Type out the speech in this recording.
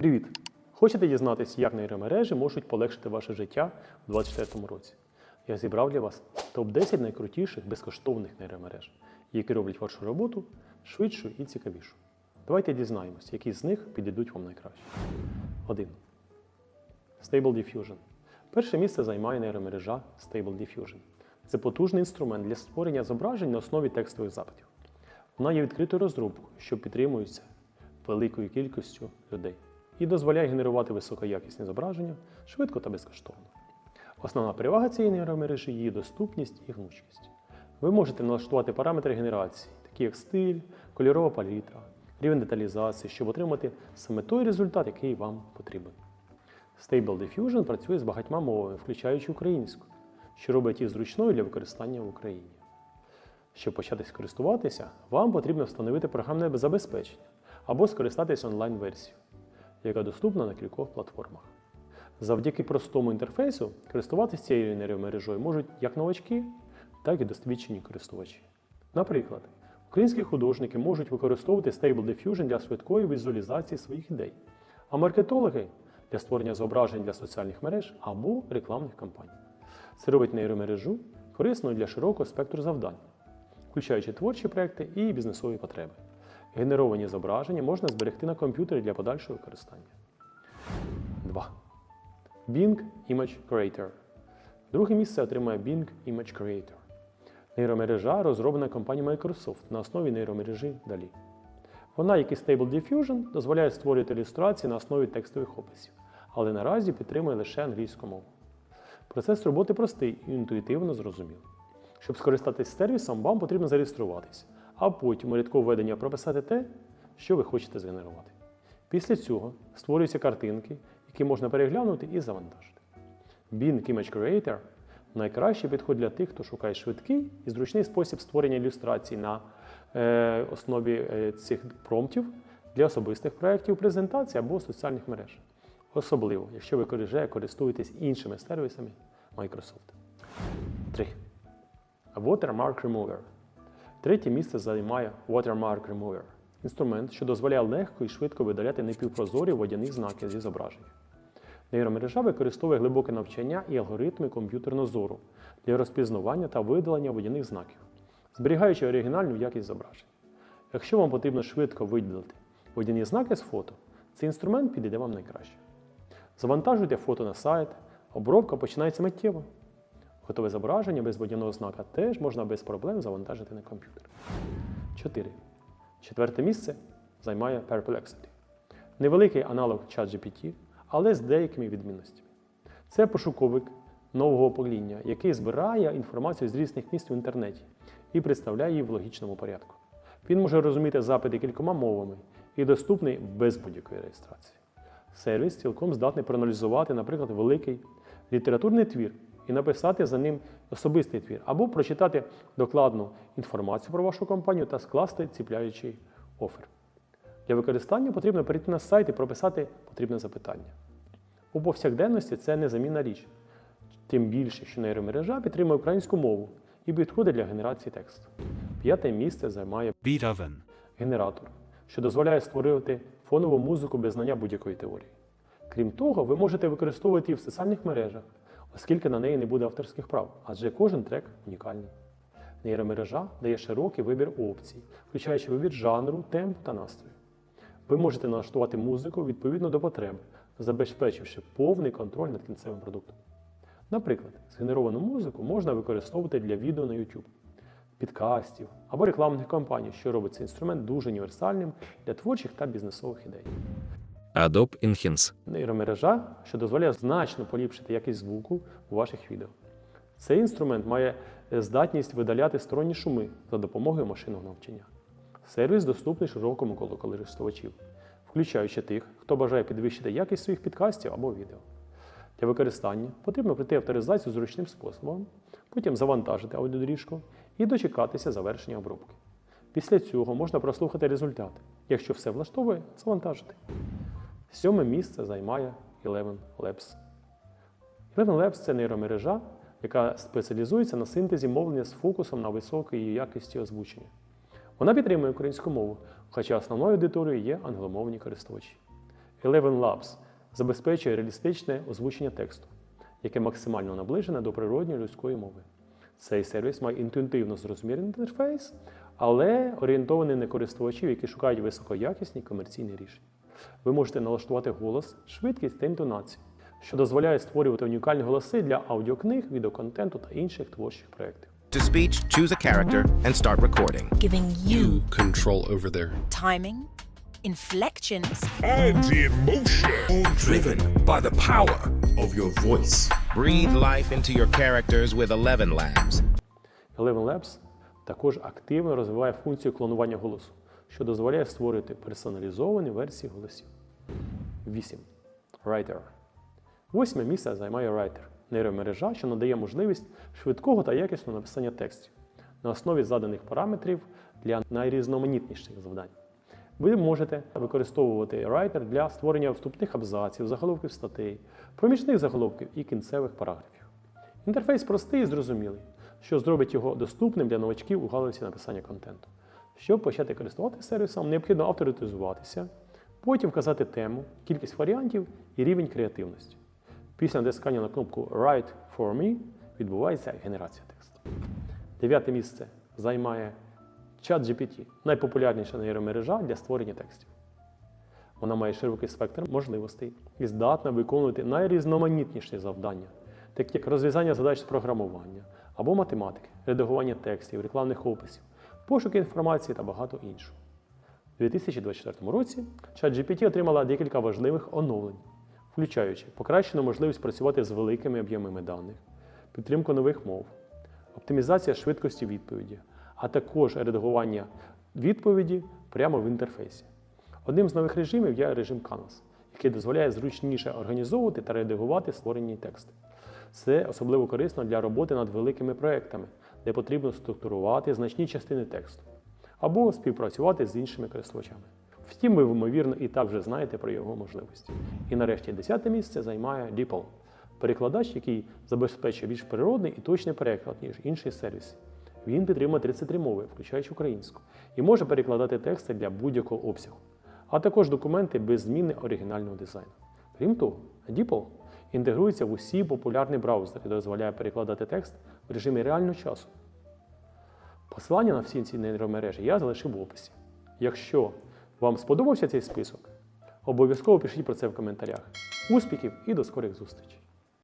Привіт! Хочете дізнатися, як нейромережі можуть полегшити ваше життя у 2024 році? Я зібрав для вас топ-10 найкрутіших безкоштовних нейромереж, які роблять вашу роботу швидшою і цікавішою. Давайте дізнаємось, які з них підійдуть вам найкраще. 1. Stable Diffusion. Перше місце займає нейромережа Stable Diffusion. Це потужний інструмент для створення зображень на основі текстових запитів. Вона є відкритою розробкою, що підтримується великою кількістю людей і дозволяє генерувати високоякісні зображення швидко та безкоштовно. Основна перевага цієї нейромережі її доступність і гнучкість. Ви можете налаштувати параметри генерації, такі як стиль, кольорова палітра, рівень деталізації, щоб отримати саме той результат, який вам потрібен. Stable Diffusion працює з багатьма мовами, включаючи українську, що робить її зручною для використання в Україні. Щоб почати користуватися, вам потрібно встановити програмне забезпечення або скористатися онлайн-версією, яка доступна на кількох платформах. Завдяки простому інтерфейсу користуватися цією нейромережою можуть як новачки, так і досвідчені користувачі. Наприклад, українські художники можуть використовувати Stable Diffusion для швидкої візуалізації своїх ідей, а маркетологи для створення зображень для соціальних мереж або рекламних кампаній. Це робить нейромережу корисною для широкого спектру завдань, включаючи творчі проекти і бізнесові потреби. Генеровані зображення можна зберегти на комп'ютері для подальшого використання. 2. Bing Image Creator. Друге місце отримає Bing Image Creator. Нейромережа розроблена компанією Microsoft на основі нейромережі DALI. Вона, як і Stable Diffusion, дозволяє створювати ілюстрації на основі текстових описів, але наразі підтримує лише англійську мову. Процес роботи простий і інтуїтивно зрозумілий. Щоб скористатись сервісом, вам потрібно зареєструватися, а потім у рядку введення прописати те, що ви хочете згенерувати. Після цього створюються картинки, які можна переглянути і завантажити. Bing Image Creator найкращий підход для тих, хто шукає швидкий і зручний спосіб створення ілюстрацій на е, основі е, цих промптів для особистих проєктів, презентацій або соціальних мереж. Особливо, якщо ви вже користуєтесь іншими сервісами Microsoft. 3. Watermark Remover. Третє місце займає Watermark Remover інструмент, що дозволяє легко і швидко видаляти непівпрозорі водяні знаки зі зображення. Нейромережа використовує глибоке навчання і алгоритми комп'ютерного зору для розпізнавання та видалення водяних знаків, зберігаючи оригінальну якість зображень. Якщо вам потрібно швидко виділити водяні знаки з фото, цей інструмент підійде вам найкраще. Завантажуйте фото на сайт, обробка починається миттєво. Готове зображення без водяного знака теж можна без проблем завантажити на комп'ютер. 4. Четверте місце займає Perplexity. Невеликий аналог ChatGPT, але з деякими відмінностями. Це пошуковик нового покоління, який збирає інформацію з різних місць в інтернеті і представляє її в логічному порядку. Він може розуміти запити кількома мовами і доступний без будь-якої реєстрації. Сервіс цілком здатний проаналізувати, наприклад, великий літературний твір і написати за ним особистий твір, або прочитати докладну інформацію про вашу компанію та скласти ціпляючий офер. Для використання потрібно перейти на сайт і прописати потрібне запитання. У повсякденності це незамінна річ, тим більше, що нейромережа підтримує українську мову і підходить для генерації тексту. П'яте місце займає Beethoven. генератор, що дозволяє створювати фонову музику без знання будь-якої теорії. Крім того, ви можете використовувати її в соціальних мережах, оскільки на неї не буде авторських прав, адже кожен трек унікальний. Нейромережа дає широкий вибір опцій, включаючи вибір жанру, темп та настрою. Ви можете налаштувати музику відповідно до потреб, забезпечивши повний контроль над кінцевим продуктом. Наприклад, згенеровану музику можна використовувати для відео на YouTube, підкастів або рекламних кампаній, що робить цей інструмент дуже універсальним для творчих та бізнесових ідей. Adobe Enhance. Нейромережа, що дозволяє значно поліпшити якість звуку у ваших відео. Цей інструмент має е, здатність видаляти сторонні шуми за допомогою машинного навчання. Сервіс доступний широкому колу користувачів, включаючи тих, хто бажає підвищити якість своїх підкастів або відео. Для використання потрібно пройти авторизацію зручним способом, потім завантажити аудіодоріжку і дочекатися завершення обробки. Після цього можна прослухати результат. Якщо все влаштовує, завантажити. Сьоме місце займає Eleven Labs. Eleven Labs це нейромережа, яка спеціалізується на синтезі мовлення з фокусом на високій якості озвучення. Вона підтримує українську мову, хоча основною аудиторією є англомовні користувачі. Eleven Labs забезпечує реалістичне озвучення тексту, яке максимально наближене до природньої людської мови. Цей сервіс має інтуїтивно зрозумілий інтерфейс, але орієнтований на користувачів, які шукають високоякісні комерційні рішення. Ви можете налаштувати голос, швидкість та інтонацію, що дозволяє створювати унікальні голоси для аудіокниг, відеоконтенту та інших творчих проєктів. To speech, choose a character and start recording. giving you control over their timing, inflections, and the emotion. all driven by the power of your voice. Breathe life into your characters with Eleven Labs. Eleven Labs також активно розвиває функцію клонування голосу, що дозволяє створити персоналізовані версії голосів. 8. Writer. Восьме місце займає Writer – нейромережа, що надає можливість швидкого та якісного написання текстів на основі заданих параметрів для найрізноманітніших завдань. Ви можете використовувати Writer для створення вступних абзаців, заголовків статей, проміжних заголовків і кінцевих параграфів. Інтерфейс простий і зрозумілий, що зробить його доступним для новачків у галузі написання контенту. Щоб почати користуватися сервісом, необхідно авторитизуватися, потім вказати тему, кількість варіантів і рівень креативності. Після натискання на кнопку Write for me відбувається генерація тексту. Дев'яте місце займає ChatGPT – найпопулярніша нейромережа для створення текстів. Вона має широкий спектр можливостей і здатна виконувати найрізноманітніші завдання, такі як розв'язання задач з програмування або математики, редагування текстів, рекламних описів, пошук інформації та багато іншого. У 2024 році ChatGPT отримала декілька важливих оновлень, включаючи покращену можливість працювати з великими об'ємами даних, підтримку нових мов, оптимізація швидкості відповіді, а також редагування відповіді прямо в інтерфейсі. Одним з нових режимів є режим Canvas, який дозволяє зручніше організовувати та редагувати створені тексти. Це особливо корисно для роботи над великими проектами, де потрібно структурувати значні частини тексту або співпрацювати з іншими користувачами. Втім, ви, ймовірно, і так вже знаєте про його можливості. І нарешті десяте місце займає DeepL – перекладач, який забезпечує більш природний і точний переклад, ніж інші сервіси. Він підтримує 33 мови, включаючи українську, і може перекладати тексти для будь-якого обсягу, а також документи без зміни оригінального дизайну. Крім того, DeepL інтегрується в усі популярні браузери дозволяє перекладати текст в режимі реального часу. Посилання на всі ці нейромережі я залишив в описі. Якщо вам сподобався цей список, обов'язково пишіть про це в коментарях. Успіхів і до скорих зустрічей!